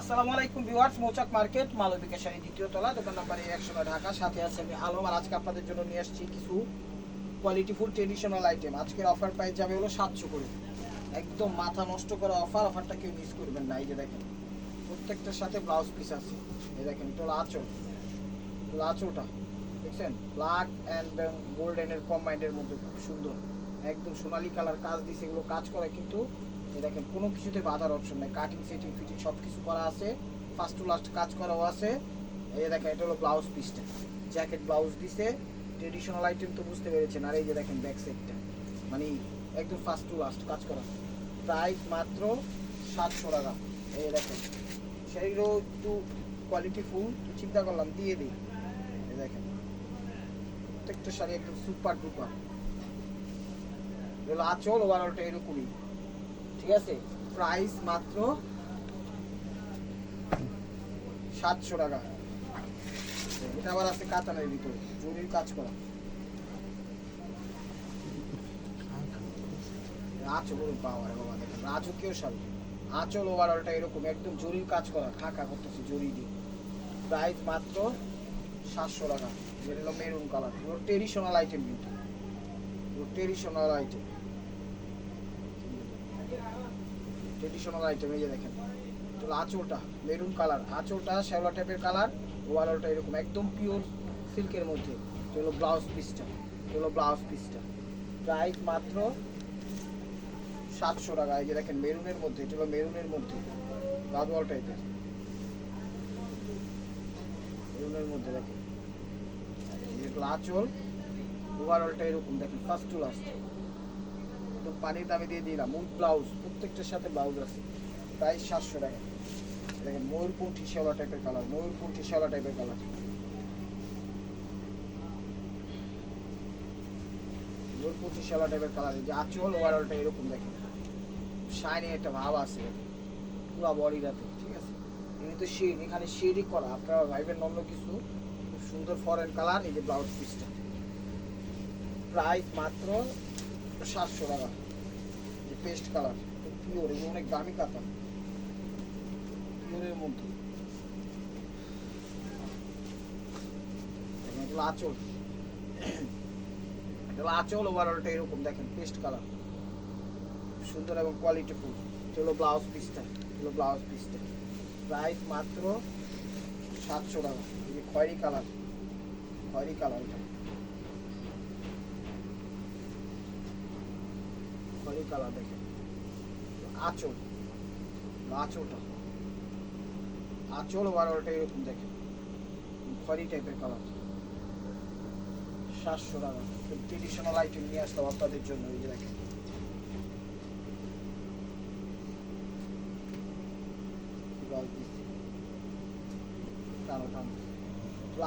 আসসালামু আলাইকুম viewers, Mouchak market Malavika sari দ্বিতীয় তলা, দোকান নাম্বার একশো ঢাকা, সাথে আছে আমি আলম। আর আজকে আপনাদের জন্য নিয়ে আসছি কিছু কোয়ালিটি ফুল ট্রেডিশনাল আইটেম আজকের অফার প্রাইস যাবে হলো সাতশো করে। একদম মাথা নষ্ট করা অফার অফারটা কেউ মিস করবেন না। এই যে দেখেন, প্রত্যেকটার সাথে ব্লাউজ পিস আছে। এই দেখেন হলো আঁচল। এটা আঁচলটা, দেখছেন? ব্ল্যাক অ্যান্ড গোল্ডেনের কম্বাইন্ডের মধ্যে খুব সুন্দর। একদম সোনালি কালার কাজ দিছে, এগুলো কাজ করে কিন্তু এই দেখেন, কোনো কিছুতে বাধার অপশন নেই। কাটিং সেটিং ফিটিং সব কিছু করা আছে। ফার্স্ট টু লাস্ট কাজ করাও আছে। এই যে দেখেন, এটা হলো ব্লাউজ পিসটা জ্যাকেট ব্লাউজ দিছে। ট্রেডিশনাল আইটেম তো বুঝতে পেরেছেন। আর এই যে দেখেন ব্যাক সাইডটা মানে একদম ফার্স্ট টু লাস্ট কাজ করা। প্রাইস মাত্র সাতশো টাকা। এই দেখেন সেইগুলো একটু কোয়ালিটি ফুল চিন্তা করলাম, দিয়ে দিই। এই দেখেন, প্রত্যেকটা শাড়ি একদম সুপার ডুপার আচল ওভারঅলটা এরকমই। ঠিক আছে? প্রাইস মাত্র সাতশো টাকা। এটা আবার আছে কাতানের ভিতরে জরির কাজ করা। আঁচল পাওয়ার বাবা দেখেন, রাজকীয় শাড়ি আঁচল ওভারঅলটা এরকম, একদম জরির কাজ করা, ঢাকা করতেছে জরি দিয়ে। প্রাইস মাত্র সাতশো টাকা। যেটা হলো মেরুন কালার এগুলো ট্রেডিশনাল আইটেম কিন্তু। ট্রেডিশনাল আইটেম ট্রেডিশনাল আইটেম এই যে দেখেন, এটা মেরুন কালার আঁচলটা শ্যাওলা টাইপের কালার ওভারঅলটা এরকম একদম পিওর সিল্কের মধ্যে। হলো ব্লাউজ পিসটা হলো ব্লাউজ পিসটা প্রাইস মাত্র সাতশো টাকা। এই যে দেখেন মেরুনের মধ্যে হলো মেরুনের মধ্যে গাদোয়াল টাইপের মেরুনের মধ্যে দেখেন। যে আঁচল ওভারঅলটা এরকম দেখেন ফার্স্ট টু লাস্ট একদম পানির দামে দিয়ে দিলাম। উইথ ব্লাউজ প্রত্যেকটার সাথে ব্লাউজ আছে। প্রাইস সাতশো টাকা। দেখেন ময়ূরপুঁঠি শেওলা টাইপের কালার ময়ূরপুঁঠি শেওলা টাইপের কালার ময়ূরপুঁঠি শেওলা টাইপের কালার যে আঁচল ওভারঅলটা এরকম দেখেন। শাইনি একটা ভাব আছে। পুরো বডিটাতে ঠিক আছে? এমনি তো শেড এখানে শেডই করা। আপনারা ভাইবেন অন্য কিছু? খুব সুন্দর ফরেন কালার এই যে ব্লাউজ পিসটা প্রাইস মাত্র সাতশো টাকা। পেস্ট কালার পিওর এগুলো অনেক দামি কাতা পিওরের মধ্যে। এগুলো আঁচল। এগুলো আঁচল ওভারঅলটা এরকম, দেখেন পেস্ট কালার সুন্দর এবং কোয়ালিটি ফুল হলো ব্লাউজ পিসটা হলো ব্লাউজ পিসটা প্রাইস মাত্র সাতশো টাকা। খয়েরি কালার খয়েরি কালার এটা। খয়েরি কালার দেখেন আঁচল। আঁচলটা। আঁচল ওভারঅলটা এরকম দেখেন খয়েরি টাইপের কালার সাতশো টাকা। ট্রেডিশনাল আইটেম নিয়ে আসলাম আপনাদের জন্য, এই যে দেখেন।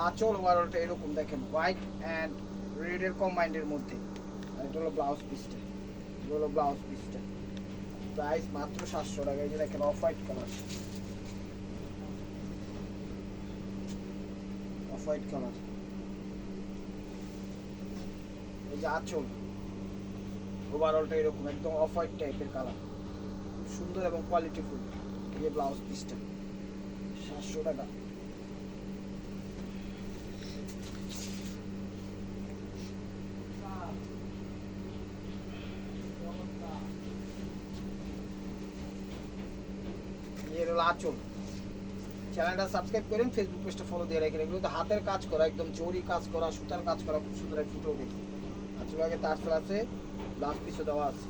আঁচল এরকম দেখেন হোয়াইট অ্যান্ড রেডের কম্বাইন্ডের মধ্যে। এটা হলো ব্লাউজ পিসটা হলো ব্লাউজ পিসটা প্রাইস মাত্র সাতশো টাকা, এই যে দেখেন off white colour off white colour এই যে আঁচল। ওভারঅলটা এরকম, একদম অফ হোয়াইট টাইপের কালার সুন্দর এবং কোয়ালিটিফুল এই যে ব্লাউজ পিসটা সাতশো টাকা এর হলো আঁচল। চ্যানেলটা সাবস্ক্রাইব করেন ফেসবুক পেজটা ফলো দিয়ে রাখেন। এগুলো তো হাতের কাজ করা একদম জরি কাজ করা সুতার কাজ করা খুব সুন্দর ফুটো দেখি আঁচল আগে তার আছে লাস্ট পিছু দেওয়া আছে।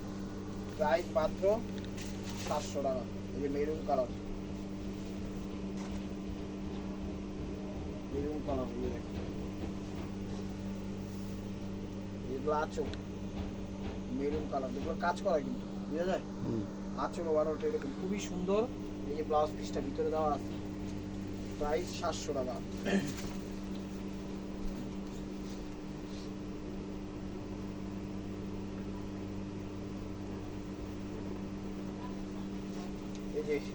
প্রাইস মাত্র সাতশো টাকা। এই যে মেরুন কালার মেরুন কালার এগুলো আঁচল। মেরুন কালার এগুলো কাজ করা কিন্তু। বুঝা যায়? আঁচল ওভারঅলটা এরকম। খুবই সুন্দর। এই যে ব্লাউজ পিসটা ভিতরে দেওয়া আছে। প্রাইস সাতশো টাকা।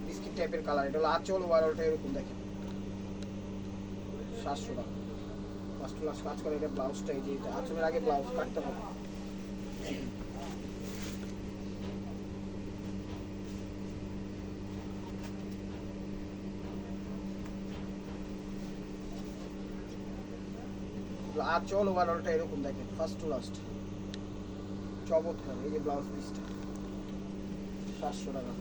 বিস্কিট টাইপের কালার এটা হলো আঁচল ওভারঅলটা এরকম দেখেন। সাতশো টাকা। ক্লাস কাজ করে এটা ব্লাউজটা এই যে আঁচলের আগে ব্লাউজ কাটতে হবে। আঁচল ওভারঅলটা এরকম দেখেন ফার্স্ট টু লাস্ট চমৎকার, এই যে ব্লাউজ পিসটা সাতশো টাকা।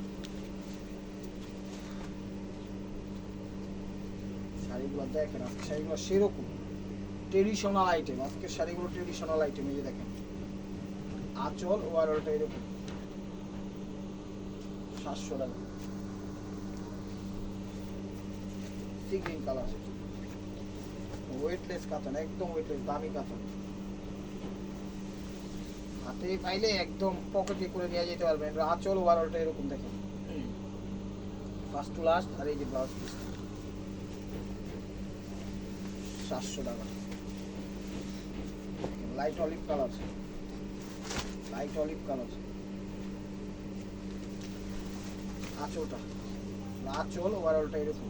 শাড়িগুলো দেখেন আজকে শাড়িগুলো সেরকম। ট্রেডিশনাল আইটেম আজকের শাড়িগুলো ট্রেডিশনাল আইটেম এই যে দেখেন। আঁচল ওভারঅলটা এরকম। সাতশো টাকা। সি গ্রিন কালার ওয়েটলেস কাতান একদম ওয়েটলেস দামি কাতান হাতে পাইলে একদম পকেটে করে নিয়ে যেতে পারবেন আঁচল ওভারঅলটা এরকম দেখেন ফার্স্ট টু লাস্ট আর এই যে ব্লাউজ পিস সাতশো টাকা। Light olive colour light olive colour আঁচলটা। আঁচল ওভারঅলটা এরকম।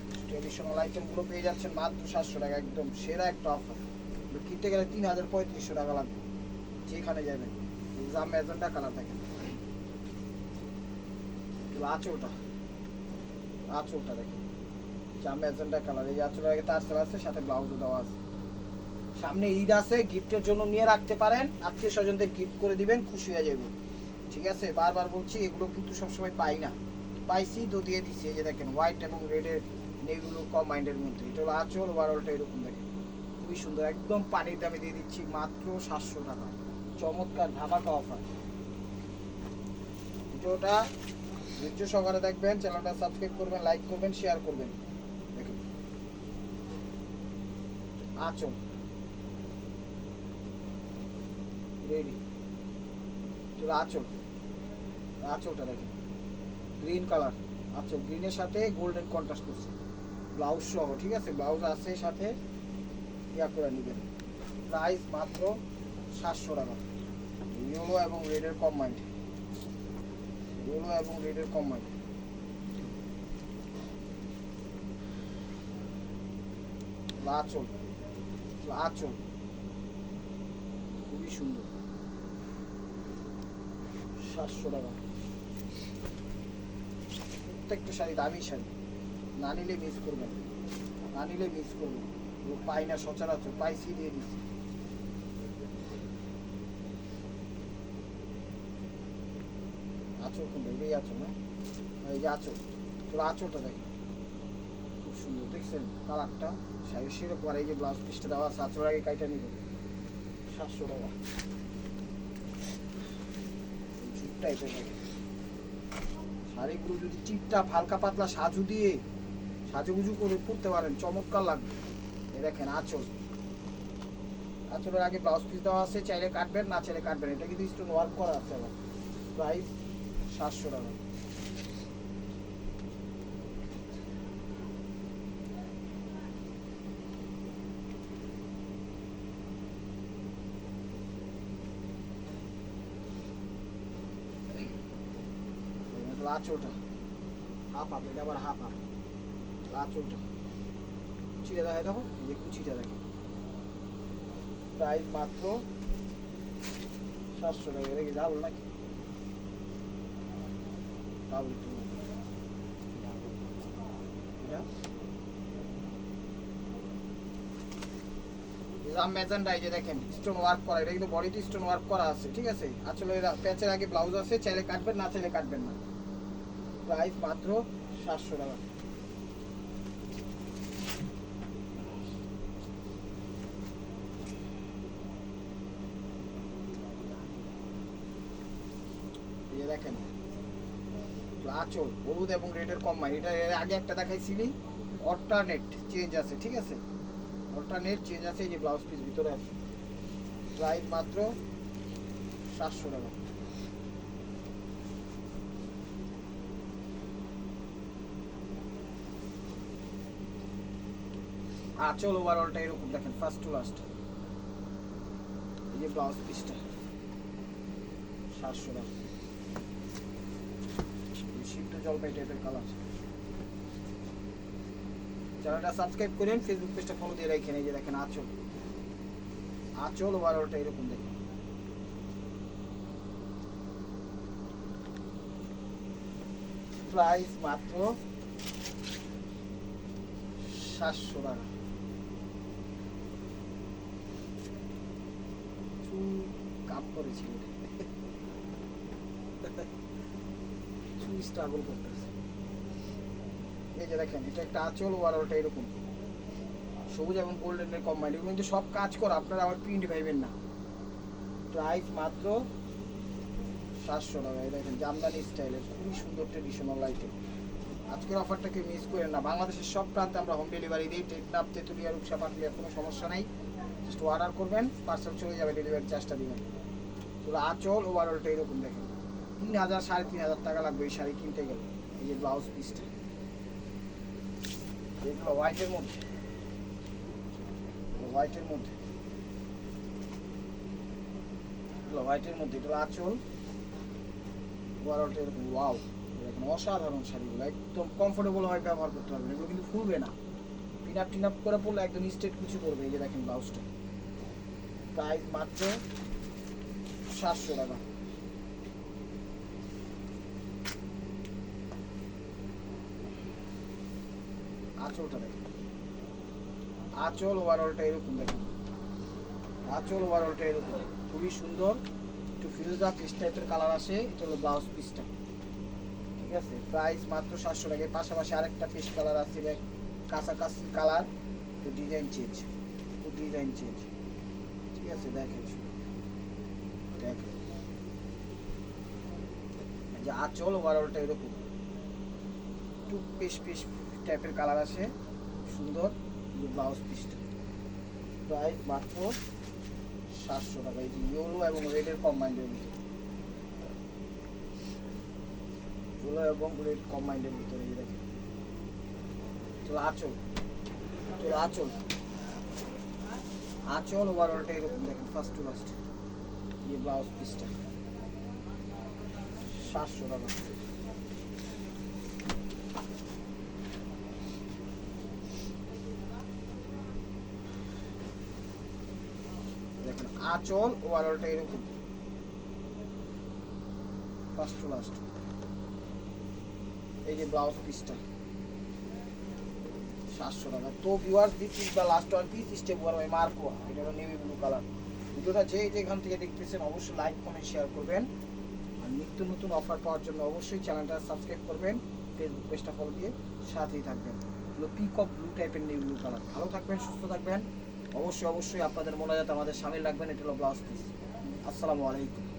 ট্রেডিশনাল আইটেমগুলো পেয়ে যাচ্ছেন মাত্র সাতশো টাকা, একদম সেরা একটা অফার কিনতে গেলে তিন হাজার পঁয়ত্রিশশো টাকা লাগবে, যেখানে যাবেন জাম ম্যাজেন্টা কালার থাকে আঁচলটা আঁচলটা দেখেন। জাম ম্যাজেন্টা কালার, এই আঁচলের আগে তার সেল আছে, সাথে ব্লাউজও দেওয়া আছে। সামনে ঈদ আছে গিফটের জন্য নিয়ে রাখতে পারেন। আত্মীয় স্বজনদের গিফট করে দিবেন, খুশি হয়ে যাবে। ঠিক আছে, বারবার বলছি, এগুলো কিন্তু সবসময় পাই না। পাইছি, তো দিয়ে দিচ্ছি এই যে দেখেন হোয়াইট এবং রেডের এগুলো কম মাইন্ডের মধ্যে। এটা হলো আঁচল ওভারঅলটা এরকম দেখেন। খুবই সুন্দর, একদম পানির দামে দিয়ে দিচ্ছি মাত্র সাতশো টাকা। চমৎকার ধামাকা অফার ভিডিওটা ধৈর্য সহকারে দেখবেন, চ্যানেলটা সাবস্ক্রাইব করবেন লাইক করবেন শেয়ার করবেন। দেখুন। আঁচল। রেডি আঁচল। আঁচলটা দেখেন। গ্রিন কালার আঁচল। গ্রিনের সাথে গোল্ডেন কন্ট্রাস্ট করছে। ব্লাউজ সহ, ঠিক আছে? ব্লাউজ আছে সাথে, ইয়া করে নেবেন। প্রাইস মাত্র সাতশো টাকা। ইয়েলো এবং রেডের কম্বাইন্ড ইয়েলো এবং রেডের কম্বাইন্ড আঁচল আঁচল খুবই সুন্দর। সাতশো টাকা। প্রত্যেকটা শাড়ি দামি শাড়ি। না নিলে মিস করবেন না। নিলে মিস এগুলো পাই না সচরাচর পাইছি দিয়ে দিচ্ছি। আচল কোনটা? এটাই আচল না? এই যে আচল। তোর আচলটা দেখেন খুব সুন্দর, দেখছেন? কালারটা? শাড়ি সেরকম। আর এই যে ব্লাউজ পিসটা দেওয়া আছে আচল আগে কাইটা নিবে। সাতশো টাকা। শাড়িগুলো যদি টিপটাপ হালকা পাতলা সাজু দিয়ে সাজুগুজু করে পরতে পারেন, চমৎকার লাগবে। এই দেখেন, আঁচল। আঁচলের আগে ব্লাউজ পিস দেওয়া আছে, চাইলে কাটবেন, না চাইলে কাটবেন। এটা কিন্তু স্টোন ওয়ার্ক করা আছে আবার। প্রাইস সাতশো টাকা। আঁচলটা। হাফ হাফ এটা আবার হাফ হাফ আঁচলটা। কুচিটা দেখে দেখো যে কুচিটা দেখো। প্রাইস মাত্র সাতশো টাকা। কি ডাবল নাকি? দেখেন ওয়ার্ক করা। এটা কিন্তু স্টোন ওয়ার্ক করা আছে, ঠিক আছে? আগে ব্লাউজ আছে, চাইলে কাটবেন, না চাইলে কাটবেন না। প্রাইস মাত্র সাতশো টাকা এই যে দেখেন। আঁচল, হলুদ এবং রেডের কম্বাইন এটা এর আগে একটা দেখাইছিলি? অল্টারনেট চেঞ্জ আছে, ঠিক আছে? অল্টারনেট চেঞ্জ আছে, এই যে ব্লাউজ পিস ভিতরে আছে। প্রাইস মাত্র সাতশো টাকা। আঁচল ওভারঅলটা এরকম, দেখেন ফার্স্ট টু লাস্ট এই যে ব্লাউজ পিসটা সাতশো টাকা। সিদ্ধ জলপাই টাইপের কালার চ্যানেলটা সাবস্ক্রাইব করেন ফেসবুক পেজটা ফলো দিয়ে রাখেন, এই যে দেখেন আঁচল। আঁচল ওভারঅলটা এরকম দেখেন। প্রাইস মাত্র সাতশো টাকা। কাপ করেছিল চুল স্ট্রাগল করতেছে। এই যে দেখেন, এটা একটা আঁচল ওয়ারটা এরকম। সবুজ এবং গোল্ডেনের কম্বাইন্ড এগুলো কিন্তু সব কাজ করা, আপনারা আবার প্রিন্ট পাইবেন না। প্রাইস মাত্র সাতশো টাকা। দেখেন, জামদানি স্টাইলের খুবই সুন্দর ট্রেডিশনাল আইটেম আজকের অফারটাকে মিস করেন না। বাংলাদেশের সব প্রান্তে আমরা হোম ডেলিভারি দিই টেকনাপ তেঁতুলিয়া, রূপসা, পাটলিয়া, কোনো সমস্যা নাই। জাস্ট অর্ডার করবেন পার্সেল চলে যাবে ডেলিভারি চার্জটা দিবেন। তো আঁচল ওভারঅলটা এরকম দেখেন। তিন হাজার, সাড়ে তিন হাজার টাকা লাগবে এই শাড়ি কিনতে গেলে, এই যে ব্লাউজ পিসটা এগুলো হোয়াইটের মধ্যে। হোয়াইটের মধ্যে। এগুলো হোয়াইটের মধ্যে এটা হলো আঁচল এরকম ওয়াও এরকম অসাধারণ শাড়িগুলো, একদম কমফোর্টেবল হয়, ব্যবহার করতে পারবেন। এগুলো কিন্তু ফুলবে না। পিন আপ টিন আপ করে পড়লে একদম স্ট্রেট কিছু করবে এই যে দেখেন ব্লাউজটা প্রাইস মাত্র সাতশো টাকা। আঁচলটা দেখেন। আঁচল ওভারঅলটা এরকম দেখেন। আঁচল ওভারঅলটা এরকম। খুবই সুন্দর। একটু ফিরোজা পিস টাইপের কালার আসে। এটা হলো ব্লাউজ পিসটা ঠিক আছে? প্রাইস মাত্র সাতশো টাকা। পাশাপাশি আরেকটা পিস কালার আছে এটা কাছাকাছি কালার তো ডিজাইন চেঞ্জ তো ডিজাইন চেঞ্জ ঠিক আছে? দেখেন। দেখেন। যে আঁচল ওভারঅলটা এরকম। একটু পিস পিস টাইপের কালার আসে সুন্দর ব্লাউজ পিসটা প্রায় মাত্র সাতশো টাকা। এই ইয়েলো এবং রেডের কম্বাইন্ডের ভিতরে। ইয়েলো এবং রেড কম্বাইন্ডের ভিতরে, এই দেখেন। তো আঁচল। তো আঁচল। আঁচল ওভারঅলটা এরকম দেখেন ফার্স্ট টু ফার্স্ট এই ব্লাউজ পিসটা সাতশো টাকা। আঁচল ওভারঅলটা এরকম ফার্স্ট টু লাস্ট এই যে ব্লাউজ পিসটা সাতশো টাকা। তো viewers this is the last one piece step war by Marco এটা হলো নেভি ব্লু কালার ভিডিওটা যে যেখান থেকে দেখতেছেন অবশ্যই লাইক কমেন্ট শেয়ার করবেন। আর নিত্য নতুন অফার পাওয়ার জন্য অবশ্যই চ্যানেলটা সাবস্ক্রাইব করবেন। ফেসবুক পেজটা ফলো দিয়ে সাথেই থাকবেন। পিক অফ ব্লু টাইপের নেভি ব্লু কালার ভালো থাকবেন, সুস্থ থাকবেন। অবশ্যই অবশ্যই আপনাদের মনে যাতে আমাদের সামিল রাখবেন এটা হলো ব্লাউজ পিস আসসালামু আলাইকুম।